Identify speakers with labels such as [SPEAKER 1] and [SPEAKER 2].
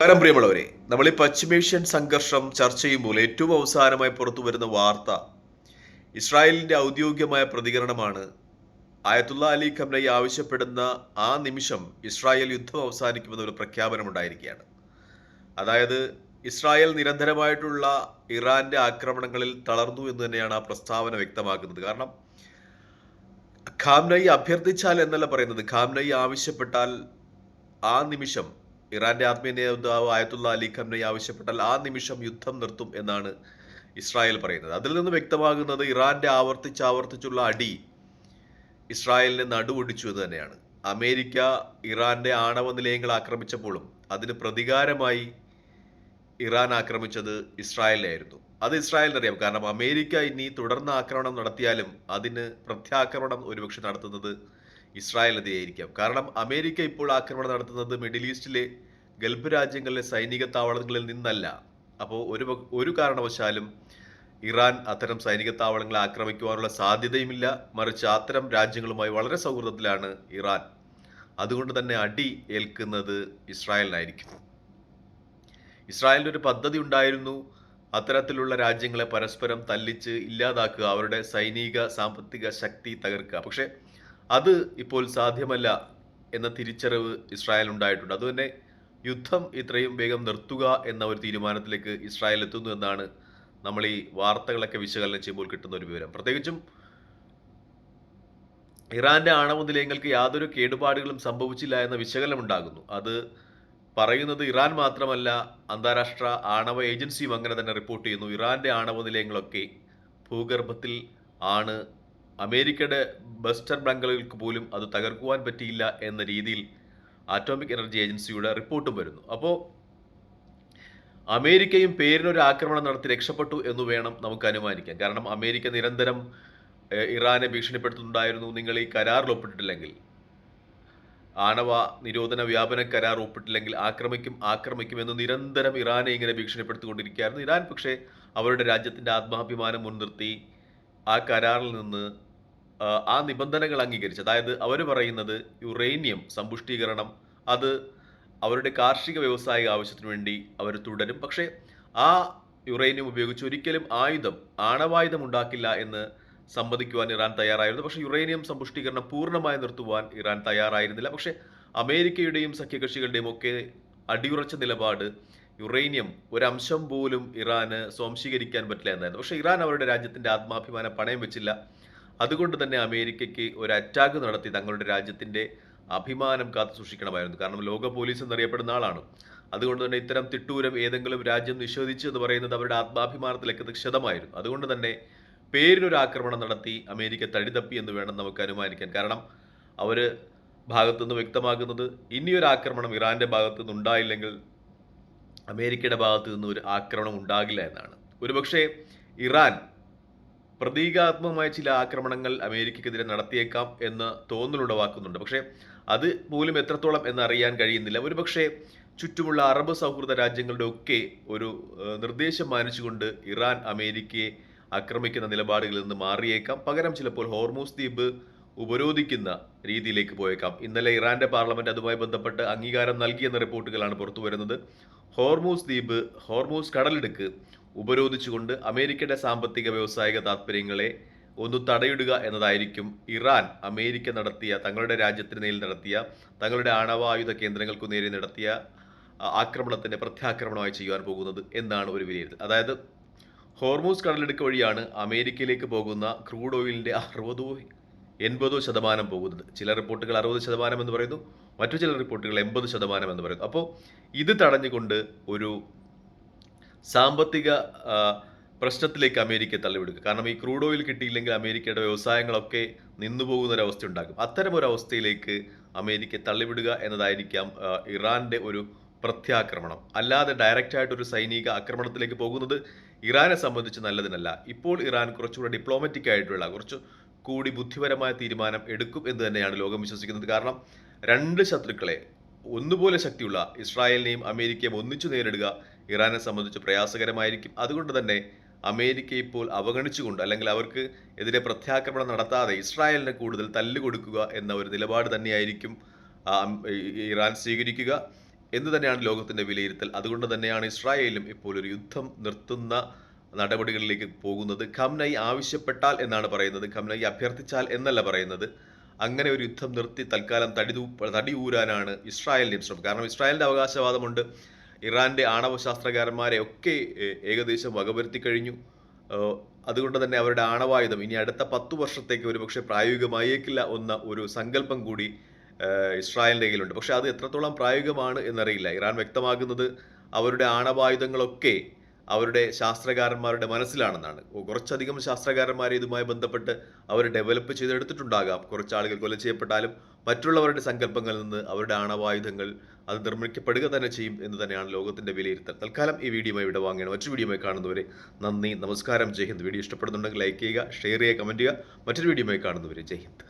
[SPEAKER 1] നമസ്കാരം പ്രിയമുള്ളവരെ. നമ്മൾ ഈ പശ്ചിമേഷ്യൻ സംഘർഷം ചർച്ച ചെയ്യുമ്പോൾ ഏറ്റവും അവസാനമായി പുറത്തു വരുന്ന വാർത്ത ഇസ്രായേലിന്റെ ഔദ്യോഗികമായ പ്രതികരണമാണ്. ആയത്തുള്ള അലി ഖംനൈ ആവശ്യപ്പെടുന്ന ആ നിമിഷം ഇസ്രായേൽ യുദ്ധം അവസാനിക്കുമെന്ന ഒരു പ്രഖ്യാപനമുണ്ടായിരിക്കുകയാണ് അതായത് ഇസ്രായേൽ നിരന്തരമായിട്ടുള്ള ഇറാന്റെ ആക്രമണങ്ങളിൽ തളർന്നു എന്ന് തന്നെയാണ് ആ പ്രസ്താവന വ്യക്തമാക്കുന്നത്. കാരണം ഖാംനൈ അഭ്യർത്ഥിച്ചാൽ എന്നല്ല പറയുന്നത്. ഖാംനൈ ആവശ്യപ്പെട്ടാൽ ആ നിമിഷം ഇറാന്റെ ആത്മീയ നേതാവ് ആയത്തുള്ള അലി ഖംനൈ ആവശ്യപ്പെട്ടാൽ ആ നിമിഷം യുദ്ധം നിർത്തും എന്നാണ് ഇസ്രായേൽ പറയുന്നത്. അതിൽ നിന്ന് വ്യക്തമാകുന്നത് ഇറാന്റെ ആവർത്തിച്ചാവർത്തിച്ചുള്ള അടി ഇസ്രായേലിനെ നടുവൊടിച്ചു എന്ന് തന്നെയാണ്. അമേരിക്ക ഇറാന്റെ ആണവ നിലയങ്ങൾ ആക്രമിച്ചപ്പോഴും അതിന് പ്രതികാരമായി ഇറാൻ ആക്രമിച്ചത് ഇസ്രായേലിനായിരുന്നു അത് ഇസ്രായേലിന് അറിയാം. കാരണം അമേരിക്ക ഇനി തുടർന്ന് ആക്രമണം നടത്തിയാലും അതിന് പ്രത്യാക്രമണം ഒരുപക്ഷെ നടത്തുന്നത് ഇസ്രായേലിനെതിരെയായിരിക്കാം. കാരണം അമേരിക്ക ഇപ്പോൾ ആക്രമണം നടത്തുന്നത് മിഡിൽ ഈസ്റ്റിലെ ഗൾഫ് രാജ്യങ്ങളിലെ സൈനിക താവളങ്ങളിൽ നിന്നല്ല. അപ്പോൾ ഒരു ഒരു കാരണവശാലും ഇറാൻ അത്തരം സൈനിക താവളങ്ങളെ ആക്രമിക്കുവാനുള്ള സാധ്യതയുമില്ല. മറിച്ച് അത്തരം രാജ്യങ്ങളുമായി വളരെ സൗഹൃദത്തിലാണ് ഇറാൻ. അതുകൊണ്ട് തന്നെ അടി ഏൽക്കുന്നത് ഇസ്രായേലിനായിരിക്കും. ഇസ്രായേലിന്റെ ഒരു പദ്ധതി ഉണ്ടായിരുന്നു. അത്തരത്തിലുള്ള രാജ്യങ്ങളെ പരസ്പരം തല്ലിച്ച് ഇല്ലാതാക്കുക അവരുടെ സൈനിക സാമ്പത്തിക ശക്തി തകർക്കുക. പക്ഷെ അത് ഇപ്പോൾ സാധ്യമല്ല എന്ന തിരിച്ചറിവ് ഇസ്രായേൽ ഉണ്ടായിട്ടുണ്ട് അതുതന്നെ യുദ്ധം ഇത്രയും വേഗം നിർത്തുക എന്ന ഒരു തീരുമാനത്തിലേക്ക് ഇസ്രായേൽ എത്തുന്നു എന്നാണ് നമ്മൾ ഈ വാർത്തകളൊക്കെ വിശകലനം ചെയ്യുമ്പോൾ കിട്ടുന്ന ഒരു വിവരം. പ്രത്യേകിച്ചും ഇറാന്റെ ആണവ നിലയങ്ങൾക്ക് യാതൊരു കേടുപാടുകളും സംഭവിച്ചില്ല എന്ന വിശകലനം ഉണ്ടാകുന്നു. അത് പറയുന്നത് ഇറാൻ മാത്രമല്ല അന്താരാഷ്ട്ര ആണവ ഏജൻസിയും അങ്ങനെ തന്നെ റിപ്പോർട്ട് ചെയ്യുന്നു. ഇറാന്റെ ആണവ നിലയങ്ങളൊക്കെ ഭൂഗർഭത്തിൽ ആണ് അമേരിക്കയുടെ ബസ്റ്റർ ബംഗളുകൾക്ക് പോലും അത് തകർക്കുവാൻ പറ്റിയില്ല എന്ന രീതിയിൽ ആറ്റോമിക് എനർജി ഏജൻസിയുടെ റിപ്പോർട്ടും വരുന്നു. അപ്പോൾ അമേരിക്കയും പേരിനൊരു ആക്രമണം നടത്തി രക്ഷപ്പെട്ടു എന്ന് വേണം നമുക്ക് അനുമാനിക്കാം കാരണം അമേരിക്ക നിരന്തരം ഇറാനെ ഭീഷണിപ്പെടുത്തുന്നുണ്ടായിരുന്നു. നിങ്ങൾ ഈ കരാറിൽ ഒപ്പിട്ടിട്ടില്ലെങ്കിൽ ആണവ നിരോധന വ്യാപന കരാർ ഒപ്പിട്ടില്ലെങ്കിൽ ആക്രമിക്കും ആക്രമിക്കും എന്ന് നിരന്തരം ഇറാനെ ഇങ്ങനെ ഭീഷണിപ്പെടുത്തിക്കൊണ്ടിരിക്കുകയായിരുന്നു. ഇറാൻ പക്ഷേ അവരുടെ രാജ്യത്തിന്റെ ആത്മാഭിമാനം മുൻനിർത്തി ആ കരാറിൽ നിന്ന് ആ, നിബന്ധനകൾ അംഗീകരിച്ച്. അതായത് അവർ പറയുന്നത് യുറേനിയം സമ്പുഷ്ടീകരണം അത് അവരുടെ കാർഷിക വ്യവസായിക ആവശ്യത്തിന് വേണ്ടി അവർ തുടരും. പക്ഷേ ആ യുറേനിയം ഉപയോഗിച്ച് ഒരിക്കലും ആയുധം ആണവായുധം ഉണ്ടാക്കില്ല എന്ന് സമ്മതിക്കുവാൻ ഇറാൻ തയ്യാറായിരുന്നു. പക്ഷേ യുറേനിയം സമ്പുഷ്ടീകരണം പൂർണമായി നിർത്തുവാൻ ഇറാൻ തയ്യാറായിരുന്നില്ല. പക്ഷേ അമേരിക്കയുടെയും സഖ്യകക്ഷികളുടെയും ഒക്കെ അടിയുറച്ച നിലപാട് യുറേനിയം ഒരംശം പോലും ഇറാന് സ്വാംശീകരിക്കാൻ പറ്റില്ല എന്നായിരുന്നു. പക്ഷേ ഇറാൻ അവരുടെ രാജ്യത്തിന്റെ ആത്മാഭിമാനം പണയം വെച്ചില്ല. അതുകൊണ്ട് തന്നെ അമേരിക്കയ്ക്ക് ഒരു അറ്റാക്ക് നടത്തി തങ്ങളുടെ രാജ്യത്തിന്റെ അഭിമാനം കാത്തു സൂക്ഷിക്കണമായിരുന്നു. കാരണം ലോക പോലീസ് എന്നറിയപ്പെടുന്ന ആളാണ്. അതുകൊണ്ട് തന്നെ ഇത്തരം തിട്ടൂരം ഏതെങ്കിലും രാജ്യം നിഷേധിച്ചു എന്ന് പറയുന്നത് അവരുടെ ആത്മാഭിമാനത്തിലേക്ക് ക്ഷതമായിരുന്നു. അതുകൊണ്ട് തന്നെ പേരിനൊരു ആക്രമണം നടത്തി അമേരിക്ക തടിതപ്പി എന്ന് വേണം നമുക്ക് അനുമാനിക്കാൻ. കാരണം അവർ ഭാഗത്തുനിന്ന് വ്യക്തമാക്കുന്നത് ഇനിയൊരു ആക്രമണം ഇറാന്റെ ഭാഗത്തു നിന്ന് ഉണ്ടായില്ലെങ്കിൽ അമേരിക്കയുടെ ഭാഗത്തു നിന്ന് ഒരു ആക്രമണം ഉണ്ടാകില്ല എന്നാണ്. ഒരുപക്ഷെ ഇറാൻ പ്രതീകാത്മകമായ ചില ആക്രമണങ്ങൾ അമേരിക്കക്കെതിരെ നടത്തിയേക്കാം എന്ന് തോന്നലുളവാക്കുന്നുണ്ട് പക്ഷേ അത് പോലും എത്രത്തോളം എന്ന് അറിയാൻ കഴിയുന്നില്ല. ഒരുപക്ഷെ ചുറ്റുമുള്ള അറബ് സൗഹൃദ രാജ്യങ്ങളുടെ ഒക്കെ ഒരു നിർദ്ദേശം മാനിച്ചുകൊണ്ട് ഇറാൻ അമേരിക്കയെ ആക്രമിക്കുന്ന നിലപാടുകളിൽ നിന്ന് മാറിയേക്കാം. പകരം ചിലപ്പോൾ ഹോർമൂസ് ദ്വീപ് ഉപരോധിക്കുന്ന രീതിയിലേക്ക് പോയേക്കാം. ഇന്നലെ ഇറാന്റെ പാർലമെന്റ് അതുമായി ബന്ധപ്പെട്ട് അംഗീകാരം നൽകിയെന്ന റിപ്പോർട്ടുകളാണ് പുറത്തു വരുന്നത് ഹോർമൂസ് ദ്വീപ് ഹോർമൂസ് കടലിടുക്ക് ഉപരോധിച്ചുകൊണ്ട് അമേരിക്കയുടെ സാമ്പത്തിക വ്യവസായിക താല്പര്യങ്ങളെ ഒന്ന് തടയിടുക എന്നതായിരിക്കും ഇറാൻ അമേരിക്ക നടത്തിയ തങ്ങളുടെ രാജ്യത്തിന് നേരിൽ നടത്തിയ തങ്ങളുടെ ആണവായുധ കേന്ദ്രങ്ങൾക്കു നേരെ നടത്തിയ ആക്രമണത്തിന്റെ പ്രത്യാക്രമണമായി ചെയ്യുവാൻ പോകുന്നത് എന്നാണ് ഒരു വിലയിരുത്തൽ. അതായത് ഹോർമൂസ് കടലിടുക്ക് വഴിയാണ് അമേരിക്കയിലേക്ക് പോകുന്ന ക്രൂഡ് ഓയിലിന്റെ അറുപതോ എൺപതോ ശതമാനം പോകുന്നത്. ചില റിപ്പോർട്ടുകൾ അറുപത് ശതമാനം എന്ന് പറയുന്നു മറ്റു ചില റിപ്പോർട്ടുകൾ എൺപത് ശതമാനം എന്ന് പറയുന്നു. അപ്പോൾ ഇത് തടഞ്ഞുകൊണ്ട് ഒരു സാമ്പത്തിക പ്രശ്നത്തിലേക്ക് അമേരിക്ക തള്ളിവിടുക. കാരണം ഈ ക്രൂഡ് ഓയിൽ കിട്ടിയില്ലെങ്കിൽ അമേരിക്കയുടെ വ്യവസായങ്ങളൊക്കെ നിന്നുപോകുന്ന ഒരു അവസ്ഥ ഉണ്ടാകും അത്തരം ഒരു അവസ്ഥയിലേക്ക് അമേരിക്ക തള്ളിവിടുക എന്നതായിരിക്കാം ഇറാന്റെ ഒരു പ്രത്യാക്രമണം. അല്ലാതെ ഡയറക്റ്റ് ആയിട്ട് ഒരു സൈനിക ആക്രമണത്തിലേക്ക് പോകുന്നത് ഇറാനെ സംബന്ധിച്ച് നല്ലതിനല്ല. ഇപ്പോൾ ഇറാൻ കുറച്ചുകൂടെ ഡിപ്ലോമാറ്റിക് ആയിട്ടുള്ള കുറച്ച് കൂടി ബുദ്ധിപരമായ തീരുമാനം എടുക്കും എന്ന് തന്നെയാണ് ലോകം വിശ്വസിക്കുന്നത്. കാരണം രണ്ട് ശത്രുക്കളെ ഒന്നുപോലെ ശക്തിയുള്ള ഇസ്രായേലിനെയും അമേരിക്കയും ഒന്നിച്ചു നേരിടുക ഇറാനെ സംബന്ധിച്ച് പ്രയാസകരമായിരിക്കും. അതുകൊണ്ട് തന്നെ അമേരിക്ക ഇപ്പോൾ അവഗണിച്ചുകൊണ്ട് അല്ലെങ്കിൽ അവർക്ക് എതിരെ പ്രത്യാക്രമണം നടത്താതെ ഇസ്രായേലിനെ കൂടുതൽ തല്ലുകൊടുക്കുക എന്ന ഒരു നിലപാട് തന്നെയായിരിക്കും ഇറാൻ സ്വീകരിക്കുക എന്ന് തന്നെയാണ് ലോകത്തിന്റെ വിലയിരുത്തൽ. അതുകൊണ്ട് തന്നെയാണ് ഇസ്രായേലും ഇപ്പോൾ ഒരു യുദ്ധം നിർത്തുന്ന നടപടികളിലേക്ക് പോകുന്നത്. ഖംനൈ ആവശ്യപ്പെട്ടാൽ എന്നാണ് പറയുന്നത്. ഖംനൈ അഭ്യർത്ഥിച്ചാൽ എന്നല്ല പറയുന്നത്. അങ്ങനെ ഒരു യുദ്ധം നിർത്തി തൽക്കാലം തടി തടി ഊരാനാണ് ഇസ്രായേലിന്റെ ശ്രമം. കാരണം ഇസ്രായേലിന്റെ അവകാശവാദമുണ്ട്. ഇറാന്റെ ആണവ ശാസ്ത്രകാരന്മാരെ ഒക്കെ ഏകദേശം വകവരുത്തി കഴിഞ്ഞു. അതുകൊണ്ട് തന്നെ അവരുടെ ആണവായുധം ഇനി അടുത്ത പത്തു വർഷത്തേക്ക് ഒരുപക്ഷെ പ്രായോഗികമായേക്കില്ല എന്ന ഒരു സങ്കല്പം കൂടി ഇസ്രായേലിന്റെ കയ്യിലുണ്ട്. പക്ഷേ അത് എത്രത്തോളം പ്രായോഗികമാണ് എന്നറിയില്ല. ഇറാൻ വ്യക്തമാക്കുന്നത് അവരുടെ ആണവായുധങ്ങളൊക്കെ അവരുടെ ശാസ്ത്രകാരന്മാരുടെ മനസ്സിലാണെന്നാണ്. കുറച്ചധികം ശാസ്ത്രകാരന്മാരെ ഇതുമായി ബന്ധപ്പെട്ട് അവർ ഡെവലപ്പ് ചെയ്തെടുത്തിട്ടുണ്ടാകാം. കുറച്ച് ആളുകൾ കൊല ചെയ്യപ്പെട്ടാലും മറ്റുള്ളവരുടെ സങ്കല്പങ്ങളിൽ നിന്ന് അവരുടെ ആണവായുധങ്ങൾ അത് നിർമ്മിക്കപ്പെടുക തന്നെ ചെയ്യും എന്ന് തന്നെയാണ് ലോകത്തിന്റെ വിലയിരുത്തൽ. തൽക്കാലം ഈ വീഡിയോ ഇവിടെ വാങ്ങിയാണ് മറ്റൊരു വീഡിയോ കാണുന്നവരെ നന്ദി നമസ്കാരം. ജയ് ഹിന്ദ്. വീഡിയോ ഇഷ്ടപ്പെടുന്നുണ്ടെങ്കിൽ ലൈക്ക് ചെയ്യുക ഷെയർ ചെയ്യുക കമന്റ് ചെയ്യുക. മറ്റൊരു വീഡിയോ കാണുന്നവരെ ജയ് ഹിന്ദ്.